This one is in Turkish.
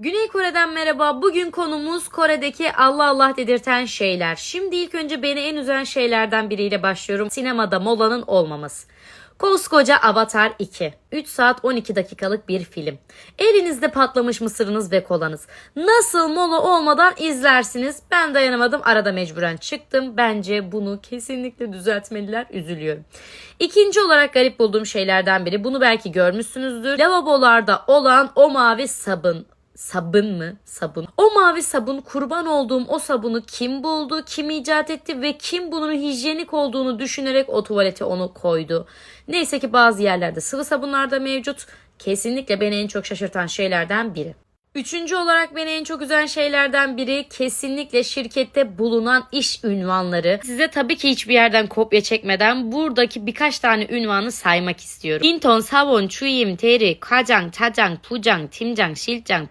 Güney Kore'den merhaba. Bugün konumuz Kore'deki Allah Allah dedirten şeyler. Şimdi ilk önce beni en üzen şeylerden biriyle başlıyorum. Sinemada molanın olmaması. Koskoca Avatar 2. 3 saat 12 dakikalık bir film. Elinizde patlamış mısırınız ve kolanız. Nasıl mola olmadan izlersiniz? Ben dayanamadım. Arada mecburen çıktım. Bence bunu kesinlikle düzeltmeliler. Üzülüyorum. İkinci olarak garip bulduğum şeylerden biri. Bunu belki görmüşsünüzdür. Lavabolarda olan o mavi sabun sabun mu? Sabun. O mavi sabun kurban olduğum o sabunu kim buldu, kim icat etti ve kim bunun hijyenik olduğunu düşünerek o tuvalete onu koydu. Neyse ki bazı yerlerde sıvı sabunlar da mevcut. Kesinlikle beni en çok şaşırtan şeylerden biri. Üçüncü olarak beni en çok üzen şeylerden biri kesinlikle şirkette bulunan iş ünvanları. Size tabii ki hiçbir yerden kopya çekmeden buradaki birkaç tane ünvanı saymak istiyorum. Hinton, Savon, Chuyim, Teri, Kajang, Chajang, Pujang, Timjang, Şilcang,